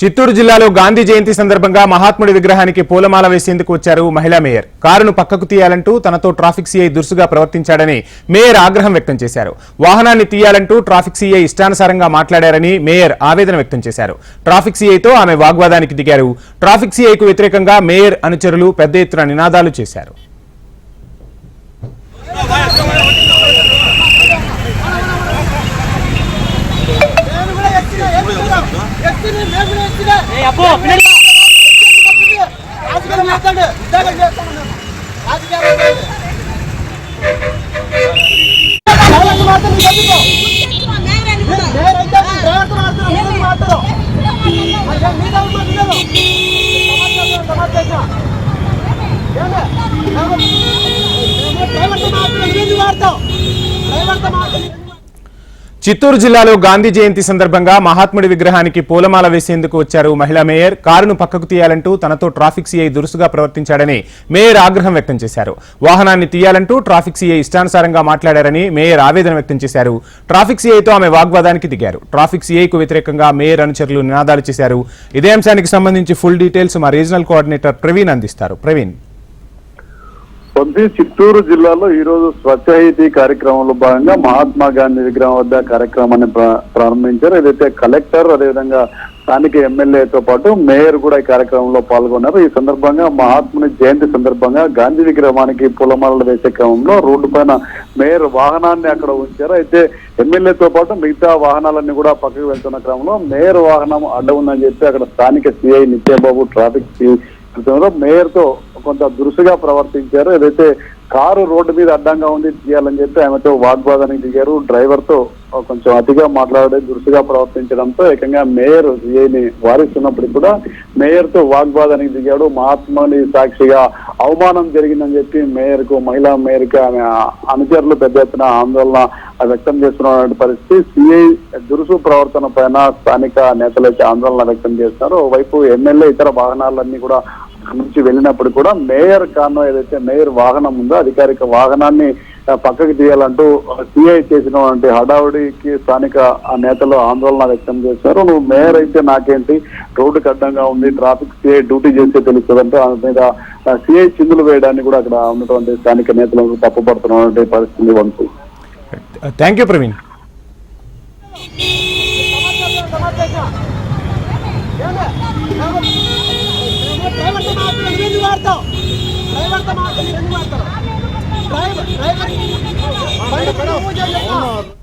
చిత్తూరు జిల్లాలో గాంధీ జయంతి సందర్భంగా మహాత్ముడి విగ్రహానికి పూలమాల వేసేందుకు వచ్చారు మహిళా మేయర్. కారును పక్కకు తీయాలంటూ తనతో ట్రాఫిక్ సీఐ దురుసుగా ప్రవర్తించాడని మేయర్ ఆగ్రహం వ్యక్తం చేశారు. వాహనాన్ని తీయాలంటూ ట్రాఫిక్ సీఐ ఇష్టానుసారంగా మాట్లాడారని మేయర్ ఆవేదన వ్యక్తం చేశారు. ట్రాఫిక్ సీఐతో ఆమె వాగ్వాదానికి దిగారు. ట్రాఫిక్ సీఐకు వ్యతిరేకంగా మేయర్ అనుచరులు పెద్ద ఎత్తున నినాదాలు చేశారు. రాజకీయాలు చిత్తూరు జిల్లాలో గాంధీ జయంతి సందర్భంగా మహాత్ముడి విగ్రహానికి పూలమాల వేసేందుకు వచ్చారు మహిళా మేయర్. కారును పక్కకు తీయాలంటూ తనతో ట్రాఫిక్ సీఐ దురుసుగా ప్రవర్తించాడని మేయర్ ఆగ్రహం వ్యక్తం చేశారు. వాహనాన్ని తీయాలంటూ ట్రాఫిక్ సీఐ ఇష్టానుసారంగా మాట్లాడారని మేయర్ ఆవేదన వ్యక్తం చేశారు. ట్రాఫిక్ సీఐతో ఆమె వాగ్వాదానికి దిగారు. ట్రాఫిక్ సీఐకు వ్యతిరేకంగా మేయర్ అనుచరులు నినాదాలు చేశారు. ఇదే అంశానికి సంబంధించి ఫుల్ డీటెయిల్స్ మా రీజనల్ కోఆర్డినేటర్ ప్రవీణ్ అందిస్తారు. ప్రవీణ్. పొద్దు చిత్తూరు జిల్లాలో ఈ రోజు కార్యక్రమంలో భాగంగా మహాత్మా గాంధీ విగ్రహం వద్ద కార్యక్రమాన్ని ప్రారంభించారు. ఏదైతే కలెక్టర్ అదేవిధంగా స్థానిక ఎమ్మెల్యేతో పాటు మేయర్ కూడా ఈ కార్యక్రమంలో పాల్గొన్నారు. ఈ సందర్భంగా మహాత్ముని జయంతి సందర్భంగా గాంధీ విగ్రహానికి పూలమాలలు వేసే క్రమంలో రోడ్డు పైన మేయర్ వాహనాన్ని అక్కడ ఉంచారు. అయితే ఎమ్మెల్యేతో పాటు మిగతా వాహనాలన్నీ కూడా పక్కకు వెళ్తున్న క్రమంలో మేయర్ వాహనం అడ్డ ఉందని చెప్పి అక్కడ స్థానిక సిఐ నిత్యబాబు ట్రాఫిక్ మేయర్తో కొంత దురుసుగా ప్రవర్తించారు. ఏదైతే కారు రోడ్డు మీద అడ్డంగా ఉంది తీయాలని చెప్పి ఆమెతో వాగ్వాదానికి దిగారు. డ్రైవర్తో కొంచెం అతిగా మాట్లాడే దురుసుగా ప్రవర్తించడంతో ఏకంగా మేయర్ సిఐని వారిస్తున్నప్పటికి కూడా మేయర్తో వాగ్వాదానికి దిగాడు. మహాత్మాని సాక్షిగా అవమానం జరిగిందని చెప్పి మేయర్కు మహిళా మేయర్కు ఆమె అనుచరులు పెద్ద ఎత్తున ఆందోళన వ్యక్తం చేస్తున్న పరిస్థితి. సిఐ దురుసు ప్రవర్తన పైన స్థానిక నేతలు ఆందోళన వ్యక్తం చేస్తున్నారు. ఓవైపు ఎమ్మెల్యే ఇతర వాహనాలన్నీ కూడా నుంచి వెళ్ళినప్పుడు కూడా మేయర్ కారణం ఏదైతే మేయర్ వాహనం ఉందో అధికారిక వాహనాన్ని పక్కకి తీయాలంటూ సిఐ చేసినటువంటి హడావుడికి స్థానిక ఆ నేతలు ఆందోళన వ్యక్తం చేశారు. నువ్వు మేయర్ అయితే నాకేంటి? రోడ్డుకి అడ్డంగా ఉంది ట్రాఫిక్ సిఐ డ్యూటీ చేస్తే తెలుస్తుందంటే ఆమె మీద సిఐ చిందులు వేయడాన్ని కూడా అక్కడ ఉన్నటువంటి స్థానిక నేతలు తప్పుపడుతున్నటువంటి పరిస్థితి వంతు థ్యాంక్ యూ ప్రవీణ్ సమాచారం, సమాచారం. ಡ್ರೈವರ್ತ ಮಾತು ನೀವು ಆಡ್ತಾವೆ ಡ್ರೈವರ್ತ ಮಾತು ನೀವು ಆಡ್ತಾರೆ ಡ್ರೈವರ್ ಡ್ರೈವರ್